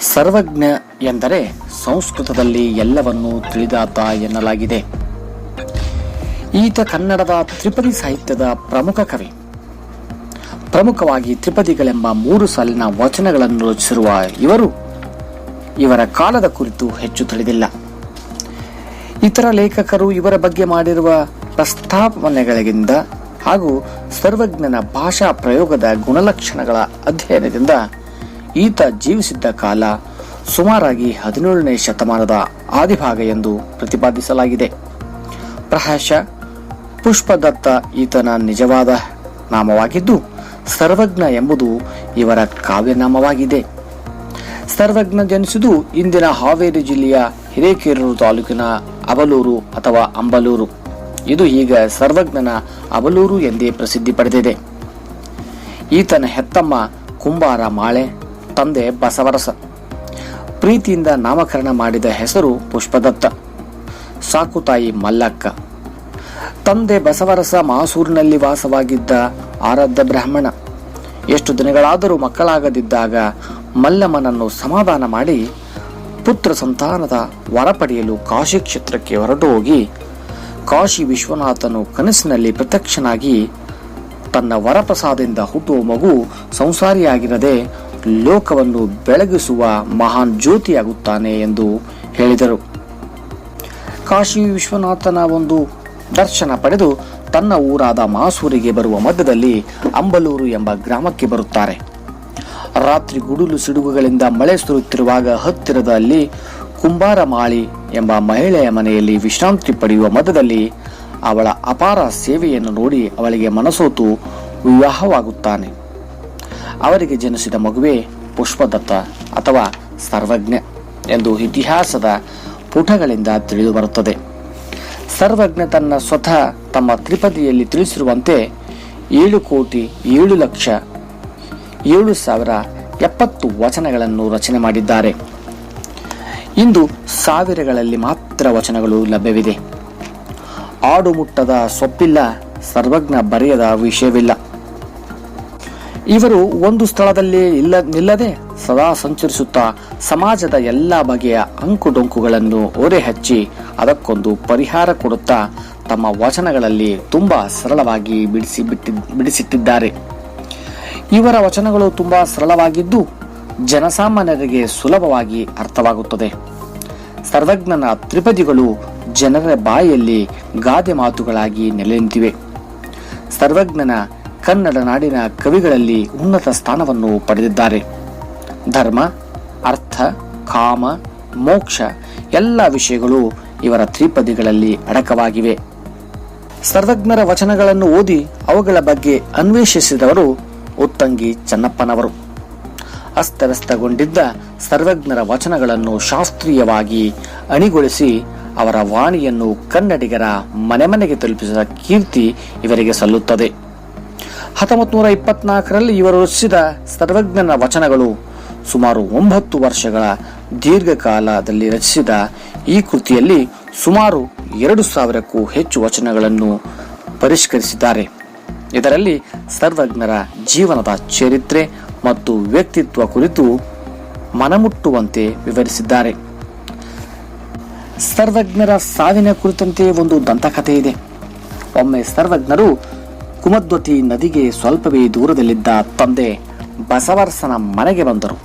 ಸರ್ವಜ್ಞ ಎಂದರೆ ಸಂಸ್ಕೃತದಲ್ಲಿ ಎಲ್ಲವನ್ನೂ ತಿಳಿದಾತ ಎನ್ನಲಾಗಿದೆ. ಈತ ಕನ್ನಡದ ತ್ರಿಪದಿ ಸಾಹಿತ್ಯದ ಪ್ರಮುಖ ಕವಿ. ಪ್ರಮುಖವಾಗಿ ತ್ರಿಪದಿಗಳೆಂಬ ಮೂರು ಸಾಲಿನ ವಚನಗಳನ್ನು ರಚಿಸಿರುವ ಇವರು ಇವರ ಕಾಲದ ಕುರಿತು ಹೆಚ್ಚು ತಿಳಿದಿಲ್ಲ. ಇತರ ಲೇಖಕರು ಇವರ ಬಗ್ಗೆ ಮಾಡಿರುವ ಪ್ರಸ್ತಾವನೆಗಳಿಂದ ಹಾಗೂ ಸರ್ವಜ್ಞನ ಭಾಷಾ ಪ್ರಯೋಗದ ಗುಣಲಕ್ಷಣಗಳ ಅಧ್ಯಯನದಿಂದ ಈತ ಜೀವಿಸಿದ್ದ ಕಾಲ ಸುಮಾರಾಗಿ ಹದಿನೇಳನೇ ಶತಮಾನದ ಆದಿಭಾಗ ಎಂದು ಪ್ರತಿಪಾದಿಸಲಾಗಿದೆ. ಪ್ರಹಾಶ ಪುಷ್ಪದತ್ತ ಈತನ ನಿಜವಾದ ನಾಮವಾಗಿದ್ದು, ಸರ್ವಜ್ಞ ಎಂಬುದು ಇವರ ಕಾವ್ಯನಾಮವಾಗಿದೆ. ಸರ್ವಜ್ಞ ಜನಿಸಿದು ಇಂದಿನ ಹಾವೇರಿ ಜಿಲ್ಲೆಯ ಹಿರೇಕೇರೂರು ತಾಲೂಕಿನ ಅಬಲೂರು ಅಥವಾ ಅಂಬಲೂರು. ಇದು ಈಗ ಸರ್ವಜ್ಞನ ಅಬಲೂರು ಎಂದೇ ಪ್ರಸಿದ್ಧಿ ಪಡೆದಿದೆ. ಈತನ ಹೆತ್ತಮ್ಮ ಕುಂಬಾರ ಮಾಳೆ ತಂದೆ ಬಸವರಸ. ಪ್ರೀತಿಯಿಂದ ನಾಮಕರಣ ಮಾಡಿದ ಹೆಸರು ಪುಷ್ಪದತ್ತ. ಸಾಕುತಾಯಿ ಮಲ್ಲಕ್ಕ. ತಂದೆ ಬಸವರಸ ಮಾಸೂರಿನಲ್ಲಿ ವಾಸವಾಗಿದ್ದ ಆರಾಧ್ಯ ಬ್ರಾಹ್ಮಣ. ಎಷ್ಟು ದಿನಗಳಾದರೂ ಮಕ್ಕಳಾಗದಿದ್ದಾಗ ಮಲ್ಲಮ್ಮನನ್ನು ಸಮಾಧಾನ ಮಾಡಿ ಪುತ್ರ ಸಂತಾನದ ವರ ಪಡೆಯಲು ಕಾಶಿ ಕ್ಷೇತ್ರಕ್ಕೆ ಹೊರಟು ಹೋಗಿ ಕಾಶಿ ವಿಶ್ವನಾಥನು ಕನಸಿನಲ್ಲಿ ಪ್ರತ್ಯಕ್ಷನಾಗಿ ತನ್ನ ವರಪ್ರಸಾದದಿಂದ ಹುಟ್ಟುವ ಮಗು ಸಂಸಾರಿಯಾಗಿರದೆ ಲೋಕವನ್ನು ಬೆಳಗಿಸುವ ಮಹಾನ್ ಜ್ಯೋತಿಯಾಗುತ್ತಾನೆ ಎಂದು ಹೇಳಿದರು. ಕಾಶಿ ವಿಶ್ವನಾಥನ ಒಂದು ದರ್ಶನ ಪಡೆದು ತನ್ನ ಊರಾದ ಮಾಸೂರಿಗೆ ಬರುವ ಮಧ್ಯದಲ್ಲಿ ಅಂಬಲೂರು ಎಂಬ ಗ್ರಾಮಕ್ಕೆ ಬರುತ್ತಾರೆ. ರಾತ್ರಿ ಗುಡುಲು ಸಿಡುಗುಗಳಿಂದ ಮಳೆ ಸುರುತ್ತಿರುವಾಗ ಹತ್ತಿರದಲ್ಲಿ ಕುಂಬಾರಮಾಳಿ ಎಂಬ ಮಹಿಳೆಯ ಮನೆಯಲ್ಲಿ ವಿಶ್ರಾಂತಿ ಪಡೆಯುವ ಮಧ್ಯದಲ್ಲಿ ಅವಳ ಅಪಾರ ಸೇವೆಯನ್ನು ನೋಡಿ ಅವಳಿಗೆ ಮನಸೋತು ವಿವಾಹವಾಗುತ್ತಾನೆ. ಅವರಿಗೆ ಜನಿಸಿದ ಮಗುವೆ ಪುಷ್ಪದತ್ತ ಅಥವಾ ಸರ್ವಜ್ಞ ಎಂದು ಇತಿಹಾಸದ ಪುಟಗಳಿಂದ ತಿಳಿದು ಬರುತ್ತದೆ ಸರ್ವಜ್ಞ ತನ್ನ ಸ್ವತಃ ತಮ್ಮ ತ್ರಿಪದಿಯಲ್ಲಿ ತಿಳಿಸಿರುವಂತೆ ಏಳು ಕೋಟಿ ಏಳು ಲಕ್ಷ ಏಳು ಸಾವಿರ ಎಪ್ಪತ್ತು ವಚನಗಳನ್ನು ರಚನೆ ಮಾಡಿದ್ದಾರೆ. ಇಂದು ಸಾವಿರಗಳಲ್ಲಿ ಮಾತ್ರ ವಚನಗಳು ಲಭ್ಯವಿದೆ. ಆಡು ಮುಟ್ಟದ ಸೊಪ್ಪಿಲ್ಲ, ಸರ್ವಜ್ಞ ಬರೆಯದ ವಿಷಯವಿಲ್ಲ. ಇವರು ಒಂದು ಸ್ಥಳದಲ್ಲಿ ಇಲ್ಲ, ನಿಲ್ಲದೆ ಸದಾ ಸಂಚರಿಸುತ್ತಾ ಸಮಾಜದ ಎಲ್ಲ ಬಗೆಯ ಅಂಕುಡೊಂಕುಗಳನ್ನು ಓರೆ ಹಚ್ಚಿ ಅದಕ್ಕೊಂದು ಪರಿಹಾರ ಕೊಡುತ್ತಾ ತಮ್ಮ ವಚನಗಳಲ್ಲಿ ತುಂಬಾ ಸರಳವಾಗಿ ಬಿಡಿಸಿ ಬಿಟ್ಟಿ, ಬಿಡಿಸಿಟ್ಟಿದ್ದಾರೆ. ಇವರ ವಚನಗಳು ತುಂಬಾ ಸರಳವಾಗಿದ್ದು ಜನಸಾಮಾನ್ಯರಿಗೆ ಸುಲಭವಾಗಿ ಅರ್ಥವಾಗುತ್ತದೆ. ಸರ್ವಜ್ಞನ ತ್ರಿಪದಿಗಳು ಜನರ ಬಾಯಲ್ಲಿ ಗಾದೆ ಮಾತುಗಳಾಗಿ ನೆಲೆ ನಿಂತಿವೆ ಸರ್ವಜ್ಞನ ಕನ್ನಡ ನಾಡಿನ ಕವಿಗಳಲ್ಲಿ ಉನ್ನತ ಸ್ಥಾನವನ್ನು ಪಡೆದಿದ್ದಾರೆ. ಧರ್ಮ, ಅರ್ಥ, ಕಾಮ, ಮೋಕ್ಷ ಎಲ್ಲ ವಿಷಯಗಳು ಇವರ ತ್ರಿಪದಿಗಳಲ್ಲಿ ಅಡಕವಾಗಿವೆ. ಸರ್ವಜ್ಞರ ವಚನಗಳನ್ನು ಓದಿ ಅವುಗಳ ಬಗ್ಗೆ ಅನ್ವೇಷಿಸಿದವರು ಉತ್ತಂಗಿ ಚನ್ನಪ್ಪನವರು. ಅಸ್ತವ್ಯಸ್ತಗೊಂಡಿದ್ದ ಸರ್ವಜ್ಞರ ವಚನಗಳನ್ನು ಶಾಸ್ತ್ರೀಯವಾಗಿ ಅಣಿಗೊಳಿಸಿ ಅವರ ವಾಣಿಯನ್ನು ಕನ್ನಡಿಗರ ಮನೆ ಮನೆಗೆ ತಲುಪಿಸಿದ ಕೀರ್ತಿ ಇವರಿಗೆ ಸಲ್ಲುತ್ತದೆ. ಹತ್ತೊಂಬತ್ತು ನೂರ ಇಪ್ಪತ್ನಾಲ್ಕರಲ್ಲಿ ಇವರು ರಚಿಸಿದ ಸರ್ವಜ್ಞನ ವಚನಗಳು ಸುಮಾರು ಒಂಬತ್ತು ವರ್ಷಗಳ ದೀರ್ಘಕಾಲದಲ್ಲಿ ರಚಿಸಿದ ಈ ಕೃತಿಯಲ್ಲಿ ಸುಮಾರು ಎರಡು ಸಾವಿರಕ್ಕೂ ಹೆಚ್ಚು ವಚನಗಳನ್ನು ಪರಿಷ್ಕರಿಸಿದ್ದಾರೆ. ಇದರಲ್ಲಿ ಸರ್ವಜ್ಞರ ಜೀವನದ ಚರಿತ್ರೆ ಮತ್ತು ವ್ಯಕ್ತಿತ್ವ ಕುರಿತು ಮನಮುಟ್ಟುವಂತೆ ವಿವರಿಸಿದ್ದಾರೆ. ಸರ್ವಜ್ಞರ ಸಾವಿನ ಕುರಿತಂತೆ ಒಂದು ದಂತಕಥೆ ಇದೆ ಒಮ್ಮೆ ಸರ್ವಜ್ಞರು ಕುಮದ್ವತಿ ನದಿಗೆ ಸ್ವಲ್ಪವೇ ದೂರದಲ್ಲಿದ್ದ ತಂದೆ ಬಸವರಸನ ಮನೆಗೆ ಬಂದರು.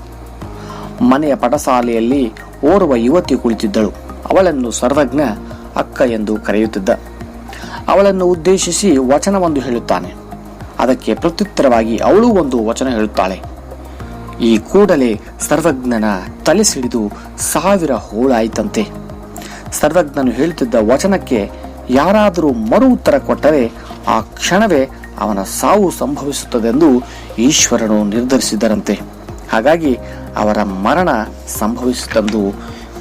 ಮನೆಯ ಪಟಸಾಲೆಯಲ್ಲಿ ಓರ್ವ ಯುವತಿ ಕುಳಿತಿದ್ದಳು. ಅವಳನ್ನು ಸರ್ವಜ್ಞ ಅಕ್ಕ ಎಂದು ಕರೆಯುತ್ತಿದ್ದ. ಅವಳನ್ನು ಉದ್ದೇಶಿಸಿ ವಚನವೊಂದು ಹೇಳುತ್ತಾನೆ. ಅದಕ್ಕೆ ಪ್ರತ್ಯುತ್ತರವಾಗಿ ಅವಳು ಒಂದು ವಚನ ಹೇಳುತ್ತಾಳೆ. ಈ ಕೂಡಲೇ ಸರ್ವಜ್ಞನ ತಲೆ ಸಿಡಿದು ಸಾವಿರ ಹೋಳಾಯಿತಂತೆ. ಸರ್ವಜ್ಞನು ಹೇಳುತ್ತಿದ್ದ ವಚನಕ್ಕೆ ಯಾರಾದರೂ ಮರು ಉತ್ತರ ಕೊಟ್ಟರೆ ಆ ಕ್ಷಣವೇ ಅವನ ಸಾವು ಸಂಭವಿಸುತ್ತದೆಂದು ಈಶ್ವರನು ನಿರ್ಧರಿಸಿದರಂತೆ. ಹಾಗಾಗಿ ಅವರ ಮರಣ ಸಂಭವಿಸುತ್ತಂದು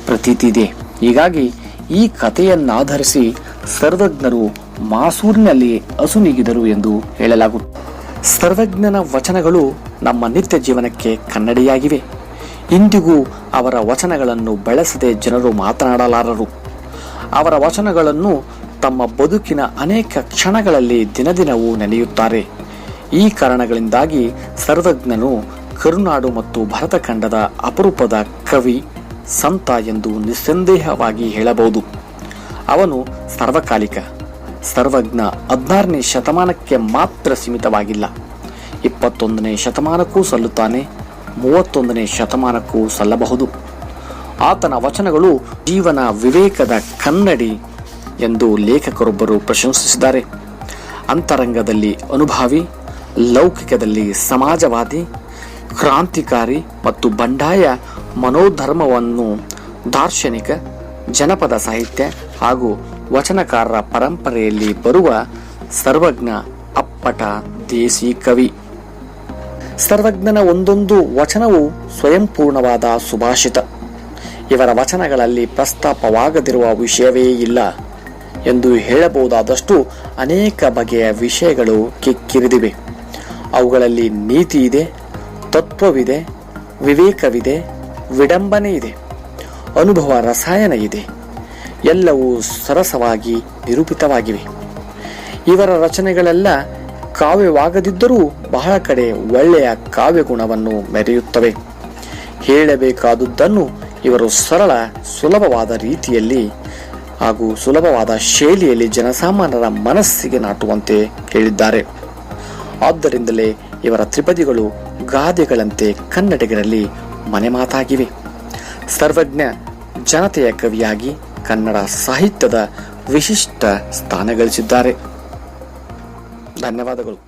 ಪ್ರತೀತಿ ಇದೆ ಹೀಗಾಗಿ ಈ ಕಥೆಯನ್ನಾಧರಿಸಿ ಸರ್ವಜ್ಞರು ಮಾಸೂರಿನಲ್ಲಿ ಅಸುನೀಗಿದರು ಎಂದು ಹೇಳಲಾಗುತ್ತದೆ. ಸರ್ವಜ್ಞನ ವಚನಗಳು ನಮ್ಮ ನಿತ್ಯ ಜೀವನಕ್ಕೆ ಕನ್ನಡಿಯಾಗಿವೆ. ಇಂದಿಗೂ ಅವರ ವಚನಗಳನ್ನು ಬಳಸದೆ ಜನರು ಮಾತನಾಡಲಾರರು. ಅವರ ವಚನಗಳನ್ನು ತಮ್ಮ ಬದುಕಿನ ಅನೇಕ ಕ್ಷಣಗಳಲ್ಲಿ ದಿನದಿನವೂ ನೆನೆಯುತ್ತಾರೆ ಈ ಕಾರಣಗಳಿಂದಾಗಿ ಸರ್ವಜ್ಞನು ಕರುನಾಡು ಮತ್ತು ಭರತಖಂಡದ ಅಪರೂಪದ ಕವಿ, ಸಂತ ಎಂದು ನಿಸ್ಸಂದೇಹವಾಗಿ ಹೇಳಬಹುದು. ಅವನು ಸರ್ವಕಾಲಿಕ, ಸರ್ವಜ್ಞ ಹದಿನಾರನೇ ಶತಮಾನಕ್ಕೆ ಮಾತ್ರ ಸೀಮಿತವಾಗಿಲ್ಲ. ಇಪ್ಪತ್ತೊಂದನೇ ಶತಮಾನಕ್ಕೂ ಸಲ್ಲುತ್ತಾನೆ, ಮೂವತ್ತೊಂದನೇ ಶತಮಾನಕ್ಕೂ ಸಲ್ಲಬಹುದು. ಆತನ ವಚನಗಳು ಜೀವನ ವಿವೇಕದ ಕನ್ನಡಿ ಎಂದು ಲೇಖಕರೊಬ್ಬರು ಪ್ರಶಂಸಿಸಿದ್ದಾರೆ. ಅಂತರಂಗದಲ್ಲಿ ಅನುಭಾವಿ, ಲೌಕಿಕದಲ್ಲಿ ಸಮಾಜವಾದಿ, ಕ್ರಾಂತಿಕಾರಿ ಮತ್ತು ಬಂಡಾಯ ಮನೋಧರ್ಮವನ್ನು ದಾರ್ಶನಿಕ, ಜನಪದ ಸಾಹಿತ್ಯ ಹಾಗೂ ವಚನಕಾರರ ಪರಂಪರೆಯಲ್ಲಿ ಬರುವ ಸರ್ವಜ್ಞ, ಅಪ್ಪಟ ದೇಸಿ ಕವಿ. ಸರ್ವಜ್ಞನ ಒಂದೊಂದು ವಚನವು ಸ್ವಯಂಪೂರ್ಣವಾದ ಸುಭಾಷಿತ. ಇವರ ವಚನಗಳಲ್ಲಿ ಪ್ರಸ್ತಾಪವಾಗದಿರುವ ವಿಷಯವೇ ಇಲ್ಲ. ಎಂದು ಹೇಳಬಹುದಾದಷ್ಟು ಅನೇಕ ಬಗೆಯ ವಿಷಯಗಳು ಕಿಕ್ಕಿರಿದಿವೆ. ಅವುಗಳಲ್ಲಿ ನೀತಿ ಇದೆ, ತತ್ವವಿದೆ, ವಿವೇಕವಿದೆ, ವಿಡಂಬನೆ ಇದೆ, ಅನುಭವ ರಸಾಯನ ಇದೆ. ಎಲ್ಲವೂ ಸರಸವಾಗಿ ನಿರೂಪಿತವಾಗಿವೆ. ಇವರ ರಚನೆಗಳೆಲ್ಲ ಕಾವ್ಯವಾಗದಿದ್ದರೂ ಬಹಳ ಕಡೆ ಒಳ್ಳೆಯ ಕಾವ್ಯಗುಣವನ್ನು ಮೆರೆಯುತ್ತವೆ. ಹೇಳಬೇಕಾದುದನ್ನು ಇವರು ಸರಳ ಸುಲಭವಾದ ರೀತಿಯಲ್ಲಿ ಹಾಗೂ ಸುಲಭವಾದ ಶೈಲಿಯಲ್ಲಿ ಜನಸಾಮಾನ್ಯರ ಮನಸ್ಸಿಗೆ ನಾಟುವಂತೆ ಹೇಳಿದ್ದಾರೆ. ಆದ್ದರಿಂದಲೇ ಇವರ ತ್ರಿಪದಿಗಳು ಗಾದೆಗಳಂತೆ ಕನ್ನಡಿಗರಲ್ಲಿ ಮನೆಮಾತಾಗಿವೆ. ಸರ್ವಜ್ಞ ಜನತೆಯ ಕವಿಯಾಗಿ ಕನ್ನಡ ಸಾಹಿತ್ಯದ ವಿಶಿಷ್ಟ ಸ್ಥಾನ ಗಳಿಸಿದ್ದಾರೆ. ಧನ್ಯವಾದಗಳು.